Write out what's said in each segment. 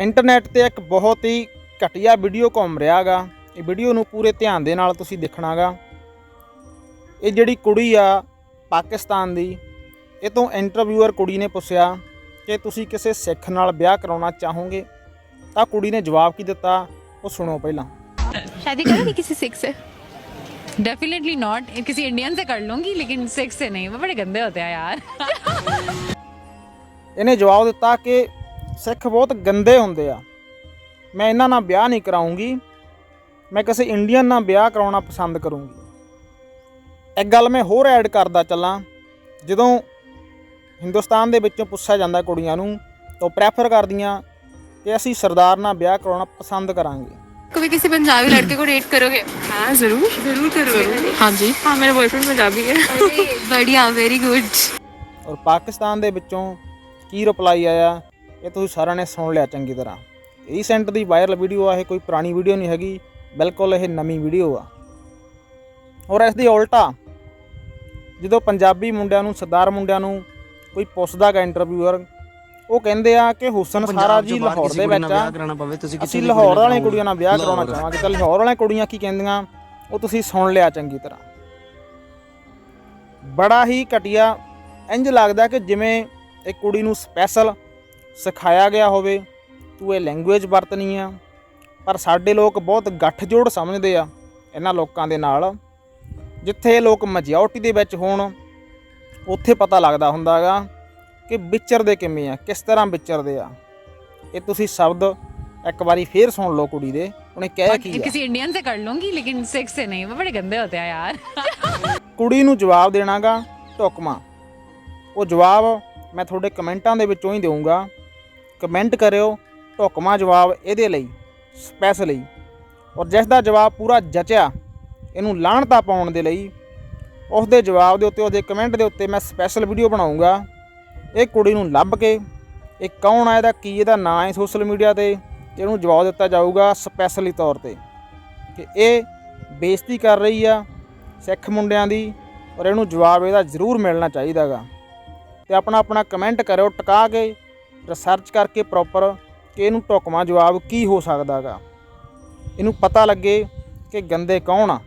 Internet ਤੇ ਇੱਕ ਬਹੁਤ ਹੀ ਘਟੀਆ ਵੀਡੀਓ ਘੁੰਮ ਰਿਹਾਗਾ ਇਹ ਵੀਡੀਓ ਨੂੰ ਪੂਰੇ ਧਿਆਨ ਦੇ ਨਾਲ ਤੁਸੀਂ ਦੇਖਣਾਗਾ ਇਹ ਜਿਹੜੀ ਕੁੜੀ ਆ ਪਾਕਿਸਤਾਨ ਦੀ ਇਹ ਤੋਂ ਇੰਟਰਵਿਊਅਰ ਕੁੜੀ ਨੇ ਪੁੱਛਿਆ ਕਿ ਤੁਸੀਂ ਕਿਸੇ ਸਿੱਖ ਨਾਲ ਵਿਆਹ ਕਰਾਉਣਾ ਚਾਹੋਗੇ ਤਾਂ ਕੁੜੀ ਨੇ ਜਵਾਬ ਕੀ ਦਿੱਤਾ ਉਹ ਸੁਣੋ ਪਹਿਲਾਂ शादी करोगी किसी सिख से डेफिनेटली नॉट किसी इंडियन से कर लूंगी लेकिन सिक्स से नहीं वो बड़े गंदे होते हैं यार ਇਹਨੇ ਜਵਾਬ ਦਿੱਤਾ ਕਿ ਸਿੱਖ ਬਹੁਤ ਗੰਦੇ ਹੁੰਦੇ ਆ ਮੈਂ ਇਹਨਾਂ ਨਾਲ ਵਿਆਹ ਨਹੀਂ ਕਰਾਉਂਗੀ ਮੈਂ ਕਿਸੇ ਇੰਡੀਅਨ ਨਾਲ ਵਿਆਹ ਕਰਾਉਣਾ ਪਸੰਦ ਕਰੂੰਗੀ ਇੱਕ ਗੱਲ ਮੈਂ ਹੋਰ ਐਡ ਕਰਦਾ ਚੱਲਾਂ ਜਦੋਂ ਹਿੰਦੁਸਤਾਨ ਦੇ ਵਿੱਚੋਂ ਪੁੱਛਿਆ ਜਾਂਦਾ ਕੁੜੀਆਂ ਨੂੰ ਤਾਂ ਪ੍ਰੈਫਰ ਕਰਦੀਆਂ ਕਿ ਅਸੀਂ ਸਰਦਾਰ ਨਾਲ ਵਿਆਹ ਕਰਾਉਣਾ ਪਸੰਦ ਕਰਾਂਗੇ कभी किसी पंजाबी लड़के को डेट करोगे हाँ जरूर जरूर करोगे हाँ जी हाँ मेरा बॉयफ्रेंड पंजाबी है बढ़िया वेरी गुड ਔਰ ਪਾਕਿਸਤਾਨ ਦੇ ਵਿੱਚੋਂ ਕੀ ਰਿਪਲਾਈ ਆਇਆ ਇਹ ਤੁਸੀਂ ਸਾਰਿਆਂ ਨੇ ਸੁਣ ਲਿਆ ਚੰਗੀ ਤਰ੍ਹਾਂ। ਰੀਸੈਂਟ ਦੀ ਵਾਇਰਲ ਵੀਡੀਓ ਆ ਇਹ ਕੋਈ ਪੁਰਾਣੀ ਵੀਡੀਓ ਨਹੀਂ ਹੈਗੀ ਬਿਲਕੁਲ ਇਹ ਨਵੀਂ ਵੀਡੀਓ ਆ। ਔਰ ਇਸ ਦੀ ਉਲਟਾ ਜਦੋਂ ਪੰਜਾਬੀ ਮੁੰਡਿਆਂ ਨੂੰ ਸਰਦਾਰ ਮੁੰਡਿਆਂ ਨੂੰ ਕੋਈ ਪੁੱਛਦਾ ਗਾ ਇੰਟਰਵਿਊਅਰ ਉਹ ਕਹਿੰਦੇ ਆ ਕਿ ਹੁਸਨ ਸਾਰਾ ਜੀ ਲਾਹੌਰ ਦੇ ਵਿੱਚ ਆ। ਅਸੀਂ ਲਾਹੌਰ ਵਾਲੀਆਂ ਕੁੜੀਆਂ ਨਾਲ ਵਿਆਹ ਕਰਾਉਣਾ ਚਾਹਾਂਗੇ ਤਾਂ ਲਾਹੌਰ ਵਾਲੀਆਂ ਕੁੜੀਆਂ ਕੀ ਕਹਿੰਦੀਆਂ ਉਹ ਤੁਸੀਂ ਸੁਣ ਲਿਆ ਚੰਗੀ ਤਰ੍ਹਾਂ। ਬੜਾ ਹੀ ਘਟੀਆ ਇੰਜ ਲੱਗਦਾ ਕਿ ਜਿਵੇਂ ਇੱਕ ਕੁੜੀ ਨੂੰ ਸਪੈਸ਼ਲ ਸਿਖਾਇਆ ਗਿਆ ਹੋਵੇ ਤੂੰ ਇਹ ਲੈਂਗੁਏਜ ਵਰਤਣੀ ਆ ਪਰ ਸਾਡੇ ਲੋਕ ਬਹੁਤ ਗੱਠਜੋੜ ਸਮਝਦੇ ਆ ਇਹਨਾਂ ਲੋਕਾਂ ਦੇ ਨਾਲ ਜਿੱਥੇ ਇਹ ਲੋਕ ਮੈਜੋਰਟੀ ਦੇ ਵਿੱਚ ਹੋਣ ਉੱਥੇ ਪਤਾ ਲੱਗਦਾ ਹੁੰਦਾਗਾ ਕਿ ਵਿਚਰਦੇ ਕਿਵੇਂ ਆ ਕਿਸ ਤਰ੍ਹਾਂ ਵਿਚਰਦੇ ਆ ਇਹ ਤੁਸੀਂ ਸ਼ਬਦ ਇੱਕ ਵਾਰੀ ਫੇਰ ਸੁਣ ਲਓ ਕੁੜੀ ਦੇ ਉਹਨੇ ਕਹਿ ਕੀ ਆ किसी इंडियन से कर लूंगी लेकिन सिक्स से नहीं वो बड़े गंदे होते हैं यार ਕੁੜੀ ਨੂੰ ਜਵਾਬ ਦੇਣਾਗਾ ਢੁਕਮਾ ਉਹ ਜਵਾਬ ਮੈਂ ਤੁਹਾਡੇ ਕਮੈਂਟਾਂ ਦੇ ਵਿੱਚੋਂ ਹੀ ਦੇਵਾਂਗਾ ਕਮੈਂਟ ਕਰਿਓ ਢੁਕਵਾਂ ਜਵਾਬ ਇਹਦੇ ਲਈ ਸਪੈਸ਼ਲੀ ਔਰ ਜਿਸ ਦਾ ਜਵਾਬ ਪੂਰਾ ਜਚਿਆ, ਇਹਨੂੰ ਲਾਹਣਤਾ ਪਾਉਣ ਦੇ ਲਈ ਉਸ ਦੇ ਜਵਾਬ ਦੇ ਉੱਤੇ, ਉਹਦੇ ਕਮੈਂਟ ਦੇ ਉੱਤੇ ਮੈਂ ਸਪੈਸ਼ਲ ਵੀਡੀਓ ਬਣਾਉਂਗਾ। ਇਹ ਕੁੜੀ ਨੂੰ ਲੱਭ ਕੇ, ਇਹ ਕੌਣ ਆ, ਇਹਦਾ ਕੀ, ਇਹਦਾ ਨਾਂ ਹੈ ਸੋਸ਼ਲ ਮੀਡੀਆ ਤੇ ਤੇ ਇਹਨੂੰ ਜਵਾਬ ਦਿੱਤਾ ਜਾਊਗਾ ਸਪੈਸ਼ਲੀ ਤੌਰ ਤੇ। ਕਿ ਇਹ ਬੇਇੱਜ਼ਤੀ ਕਰ ਰਹੀ ਆ ਸਿੱਖ ਮੁੰਡਿਆਂ ਦੀ, ਔਰ ਇਹਨੂੰ ਜਵਾਬ ਇਹਦਾ ਜ਼ਰੂਰ ਮਿਲਣਾ ਚਾਹੀਦਾਗਾ। ਤੇ ਆਪਣਾ ਆਪਣਾ ਕਮੈਂਟ ਕਰਿਓ, ਟਿਕਾ ਕੇ ਰਿਸਰਚ ਕਰਕੇ ਪ੍ਰੋਪਰ ਕਿ ਇਹਨੂੰ ਢੁਕਵਾਂ ਜਵਾਬ ਕੀ ਹੋ ਸਕਦਾਗਾ ਇਹਨੂੰ ਪਤਾ ਲੱਗੇ ਕਿ ਗੰਦੇ ਕੌਣ ਆ।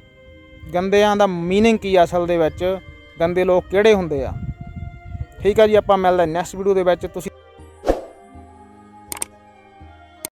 ਗੰਦਿਆਂ ਦਾ ਮੀਨਿੰਗ ਕੀ ਆ ਅਸਲ ਦੇ ਵਿੱਚ? ਗੰਦੇ ਲੋਕ ਕਿਹੜੇ ਹੁੰਦੇ ਆ? ਠੀਕ ਆ ਜੀ, ਆਪਾਂ ਮਿਲਦੇ ਨੈਕਸਟ ਵੀਡੀਓ ਦੇ ਵਿੱਚ। ਤੁਸੀਂ